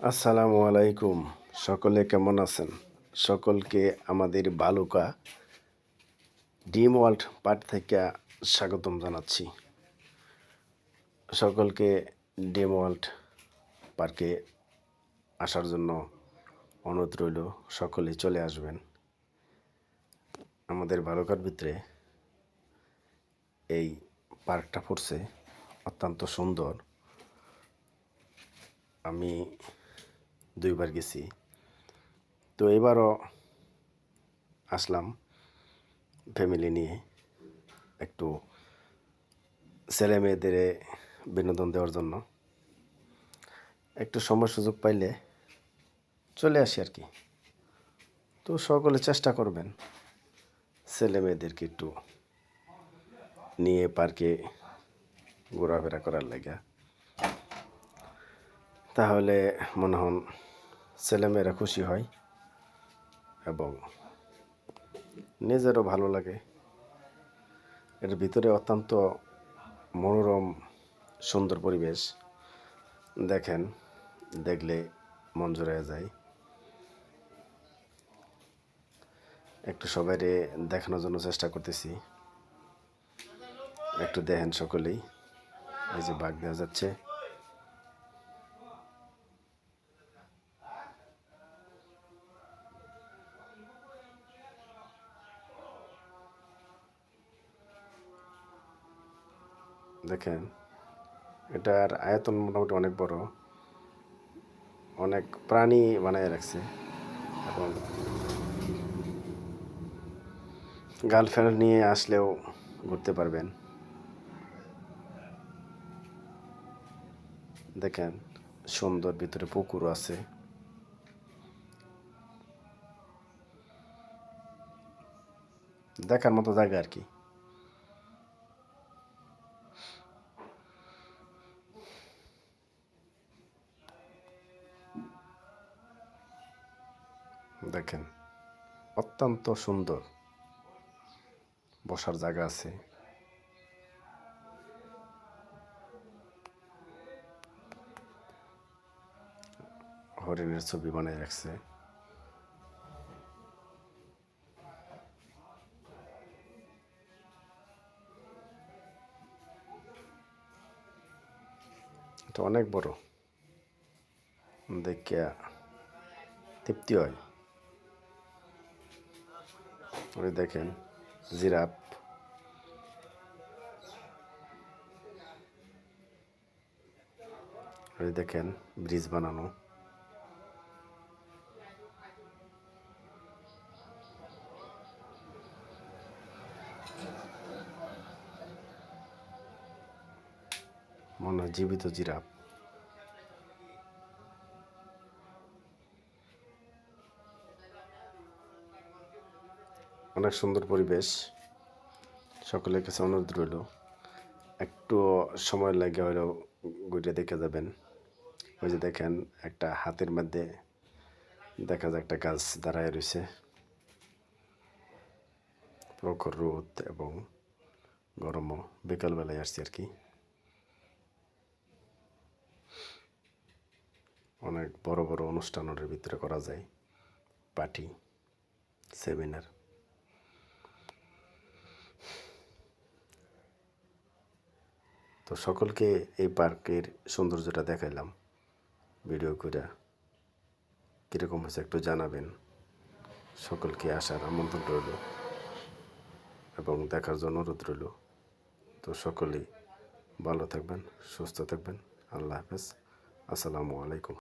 আসসালামু আলাইকুম। সকলে কেমন আছেন? সকলকে আমাদের বালুকা ডিম ওয়ার্ল্ড পার্ক থেকে স্বাগতম জানাচ্ছি। সকলকে ডিম ওয়ার্ল্ড পার্কে আসার জন্য অনুরোধ রইল, সকলে চলে আসবেন। আমাদের বালুকার ভিতরে এই পার্কটা পড়ছে, অত্যন্ত সুন্দর। আমি দুইবার গেছি। তো এবারও আসলাম ফ্যামিলি নিয়ে একটু ছেলে মেয়েদের বিনোদন দেওয়ার জন্য। একটু সময় সুযোগ পাইলে চলে আসি আর কি। তো সকলে চেষ্টা করবেন ছেলে মেয়েদেরকে একটু নিয়ে পার্কে ঘোরাফেরা করার লাগা। তাহলে মনে হন ছেলেমেয়েরা খুশি হয় এবং নিজেরও ভালো লাগে। এর ভিতরে অত্যন্ত মনোরম, সুন্দর পরিবেশ দেখেন, দেখলে মন জড়ায় যায়। একটু সবাইরে দেখানোর জন্য চেষ্টা করতেছি। একটু দেখেন সকলেই, এই যে বাঘ দেওয়া যাচ্ছে। দেখেন, এটার আয়তন মোটামুটি অনেক বড়। অনেক প্রাণী বানায় রাখছে। এবং গার্লফ্রেন্ড নিয়ে আসলেও ঘুরতে পারবেন। দেখেন, সুন্দর ভিতরে পুকুর আছে। দেখার মতো জায়গা আর কি। দেখেন, অত্যন্ত সুন্দর বসার জায়গা আছে। হরিণের ছবি বানিয়ে রাখছে। অনেক বড়। দেখিয়া তৃপ্তি হয়। ওই দেখেন ওই দেখেন ব্রিজ বানানো। মনে জীবিত জিরাফ। অনেক সুন্দর পরিবেশ। সকলের কাছে অনুরোধ রইল, একটু সময় লাগে হলেও ঘুরে দেখে যাবেন। ওই যে দেখেন, একটা হাতের মধ্যে দেখা যায় একটা গাছ দাঁড়ায় রয়েছে। প্রখর রোদ এবং গরমও বিকালবেলায় আসছি আর কি। অনেক বড় বড় অনুষ্ঠানের ভিতরে করা যায়, পার্টি, সেমিনার। তো সকলকে এই পার্কের সৌন্দর্যটা দেখাইলাম। ভিডিও করে কীরকম হয়েছে একটু জানাবেন। সকলকে আসার আমন্ত্রণ রইল এবং দেখার জন্য অনুরোধ রইল। তো সকলেই ভালো থাকবেন, সুস্থ থাকবেন। আল্লাহ হাফেজ। আসসালামু আলাইকুম।